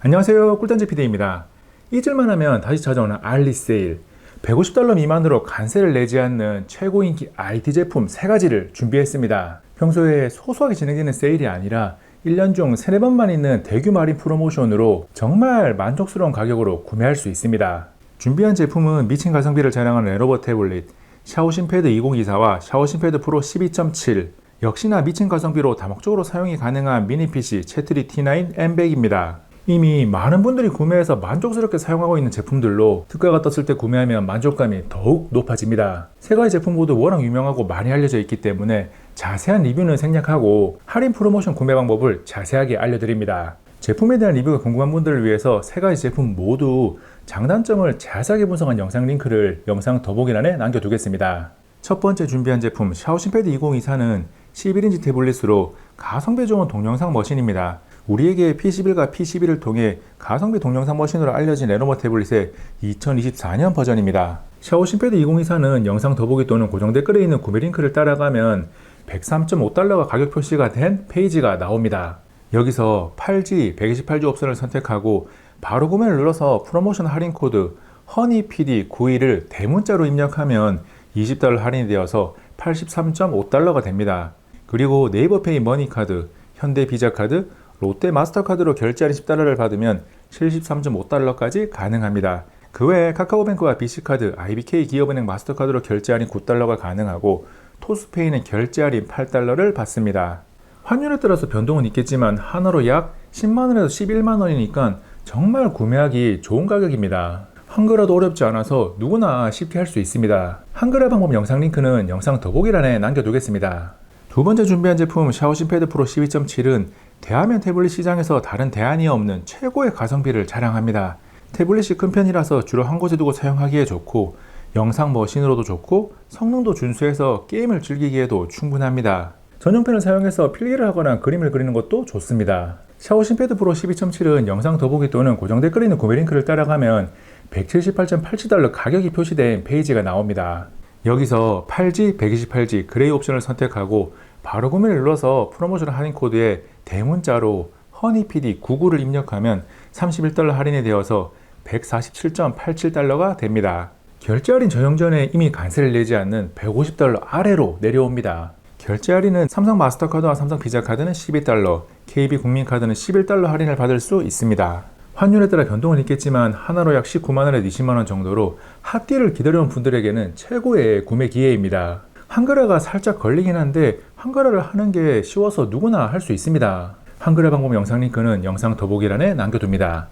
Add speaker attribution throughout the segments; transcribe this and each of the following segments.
Speaker 1: 안녕하세요. 꿀단지 PD입니다. 잊을만 하면 다시 찾아오는 알리 세일. 150달러 미만으로 간세를 내지 않는 최고 인기 IT 제품 3가지를 준비했습니다. 평소에 소소하게 진행되는 세일이 아니라 1년 중 3, 4번만 있는 할인 프로모션으로 정말 만족스러운 가격으로 구매할 수 있습니다. 준비한 제품은 미친 가성비를 자랑하는 레노버 태블릿 샤오신패드 2024와 샤오신패드 프로 12.7 역시나 미친 가성비로 다목적으로 사용이 가능한 미니 PC 채트리 T9 M100입니다. 이미 많은 분들이 구매해서 만족스럽게 사용하고 있는 제품들로 특가가 떴을 때 구매하면 만족감이 더욱 높아집니다. 세 가지 제품 모두 워낙 유명하고 많이 알려져 있기 때문에 자세한 리뷰는 생략하고 할인 프로모션 구매 방법을 자세하게 알려드립니다. 제품에 대한 리뷰가 궁금한 분들을 위해서 세 가지 제품 모두 장단점을 자세하게 분석한 영상 링크를 영상 더보기란에 남겨두겠습니다. 첫 번째 준비한 제품 샤오신패드 2024는 11인치 태블릿으로 가성비 좋은 동영상 머신입니다. 우리에게 P11과 P12를 통해 가성비 동영상 머신으로 알려진 레노버 태블릿의 2024년 버전입니다. 샤오 신패드 2024는 영상 더보기 또는 고정 댓글에 있는 구매 링크를 따라가면 103.5달러가 가격 표시가 된 페이지가 나옵니다. 여기서 8G, 128G 옵션을 선택하고 바로 구매를 눌러서 프로모션 할인 코드 허니PD 91을 대문자로 입력하면 20달러 할인이 되어서 83.5달러가 됩니다. 그리고 네이버페이 머니카드, 현대비자카드, 롯데 마스터카드로 결제 할인 10달러를 받으면 73.5달러까지 가능합니다. 그 외에 카카오뱅크와 BC카드, IBK 기업은행 마스터카드로 결제 할인 9달러가 가능하고 토스페이는 결제 할인 8달러를 받습니다. 환율에 따라서 변동은 있겠지만 하나로 약 10만원에서 11만원이니까 정말 구매하기 좋은 가격입니다. 한글화도 어렵지 않아서 누구나 쉽게 할 수 있습니다. 한글화 방법 영상 링크는 영상 더보기란에 남겨두겠습니다. 두 번째 준비한 제품 샤오신 패드 프로 12.7은 대화면 태블릿 시장에서 다른 대안이 없는 최고의 가성비를 자랑합니다. 태블릿이 큰 편이라서 주로 한 곳에 두고 사용하기에 좋고 영상 머신으로도 좋고 성능도 준수해서 게임을 즐기기에도 충분합니다. 전용펜을 사용해서 필기를 하거나 그림을 그리는 것도 좋습니다. 샤오신 패드 프로 12.7은 영상 더보기 또는 고정 댓글에 있는 구매 링크를 따라가면 178.87달러 가격이 표시된 페이지가 나옵니다. 여기서 8G, 128G 그레이 옵션을 선택하고 바로 구매를 눌러서 프로모션 할인 코드에 대문자로 허니PD 99를 입력하면 31달러 할인이 되어서 147.87달러가 됩니다. 결제 할인 전형 전에 이미 간세를 내지 않는 150달러 아래로 내려옵니다. 결제 할인은 삼성 마스터카드와 삼성 비자카드는 12달러, KB 국민카드는 11달러 할인을 받을 수 있습니다. 환율에 따라 변동은 있겠지만 하나로 약 19만원에서 20만원 정도로 핫딜을 기다려온 분들에게는 최고의 구매 기회입니다. 한글화가 살짝 걸리긴 한데 한글화를 하는 게 쉬워서 누구나 할 수 있습니다. 한글화 방법 영상 링크는 영상 더보기란에 남겨둡니다.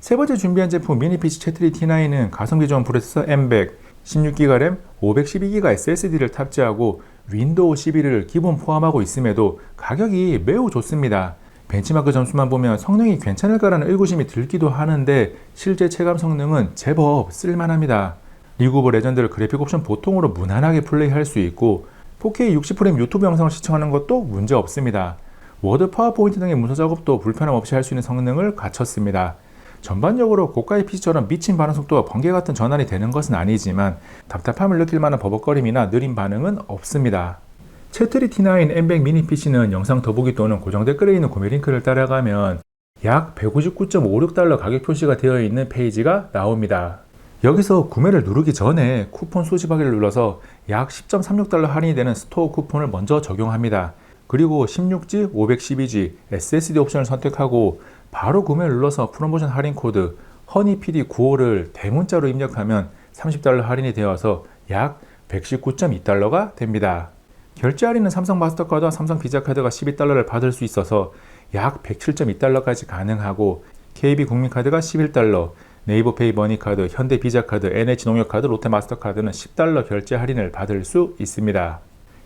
Speaker 1: 세 번째 준비한 제품 미니 PC 채트리 T9은 가성비 좋은 프로세서 M100, 16기가 램, 512기가 SSD를 탑재하고 윈도우 11을 기본 포함하고 있음에도 가격이 매우 좋습니다. 벤치마크 점수만 보면 성능이 괜찮을까라는 의구심이 들기도 하는데 실제 체감 성능은 제법 쓸만합니다. 리그 오브 레전드를 그래픽 옵션 보통으로 무난하게 플레이할 수 있고 4K 60프레임 유튜브 영상을 시청하는 것도 문제 없습니다. 워드 파워포인트 등의 문서 작업도 불편함 없이 할 수 있는 성능을 갖췄습니다. 전반적으로 고가의 PC처럼 미친 반응 속도와 번개 같은 전환이 되는 것은 아니지만 답답함을 느낄 만한 버벅거림이나 느린 반응은 없습니다. 채트리 T9 M100 미니 PC는 영상 더보기 또는 고정 댓글에 있는 구매 링크를 따라가면 약 159.56달러 가격 표시가 되어 있는 페이지가 나옵니다. 여기서 구매를 누르기 전에 쿠폰 수집하기를 눌러서 약 10.36달러 할인이 되는 스토어 쿠폰을 먼저 적용합니다. 그리고 16G, 512G, SSD 옵션을 선택하고 바로 구매를 눌러서 프로모션 할인 코드 허니PD 95를 대문자로 입력하면 30달러 할인이 되어서 약 119.2달러가 됩니다. 결제 할인은 삼성 마스터카드와 삼성 비자카드가 12달러를 받을 수 있어서 약 107.2달러까지 가능하고 KB 국민카드가 11달러, 네이버페이 머니카드, 현대비자카드, NH농협카드, 롯데마스터카드는 10달러 결제 할인을 받을 수 있습니다.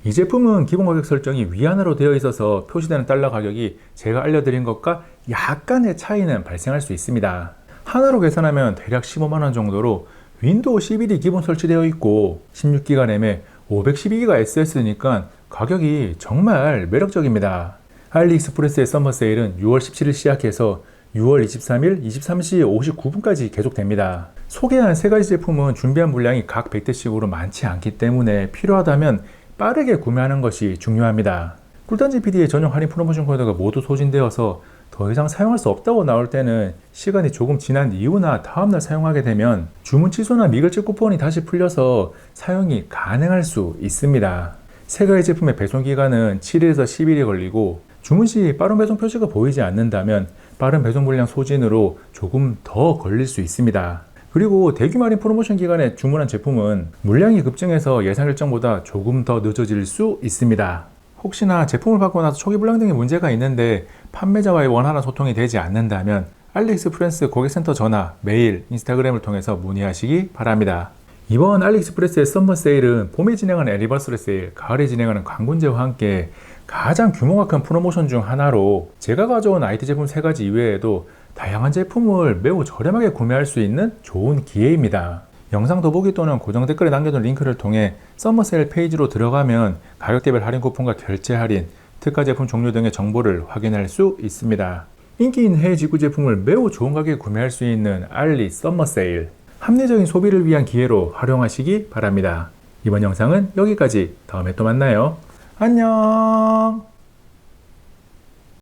Speaker 1: 이 제품은 기본 가격 설정이 위안으로 되어 있어서 표시되는 달러 가격이 제가 알려드린 것과 약간의 차이는 발생할 수 있습니다. 하나로 계산하면 대략 15만원 정도로 윈도우 11이 기본 설치되어 있고 16기가 램에 512기가 SSD니까 가격이 정말 매력적입니다. 알리익스프레스의 썸머 세일은 6월 17일 시작해서 6월 23일 23시 59분까지 계속됩니다. 소개한 세 가지 제품은 준비한 물량이 각 100대씩으로 많지 않기 때문에 필요하다면 빠르게 구매하는 것이 중요합니다. 꿀단지 PD의 전용 할인 프로모션 코드가 모두 소진되어서 더 이상 사용할 수 없다고 나올 때는 시간이 조금 지난 이후나 다음날 사용하게 되면 주문 취소나 미결제 쿠폰이 다시 풀려서 사용이 가능할 수 있습니다. 세 가지 제품의 배송 기간은 7일에서 10일이 걸리고 주문 시 빠른 배송 표시가 보이지 않는다면 빠른 배송 물량 소진으로 조금 더 걸릴 수 있습니다. 그리고 할인 프로모션 기간에 주문한 제품은 물량이 급증해서 예상 일정보다 조금 더 늦어질 수 있습니다. 혹시나 제품을 받고 나서 초기 불량 등의 문제가 있는데 판매자와의 원활한 소통이 되지 않는다면 알리익스프레스 고객센터 전화, 메일, 인스타그램을 통해서 문의하시기 바랍니다. 이번 알리익스프레스의 썸머 세일은 봄에 진행하는 애니버서리 세일, 가을에 진행하는 광군제와 함께 가장 규모가 큰 프로모션 중 하나로 제가 가져온 IT 제품 세 가지 이외에도 다양한 제품을 매우 저렴하게 구매할 수 있는 좋은 기회입니다. 영상 더보기 또는 고정 댓글에 남겨둔 링크를 통해 썸머 세일 페이지로 들어가면 가격대별 할인 쿠폰과 결제 할인, 특가 제품 종류 등의 정보를 확인할 수 있습니다. 인기 있는 해외 직구 제품을 매우 좋은 가격에 구매할 수 있는 알리 썸머 세일. 합리적인 소비를 위한 기회로 활용하시기 바랍니다. 이번 영상은 여기까지. 다음에 또 만나요. 안녕!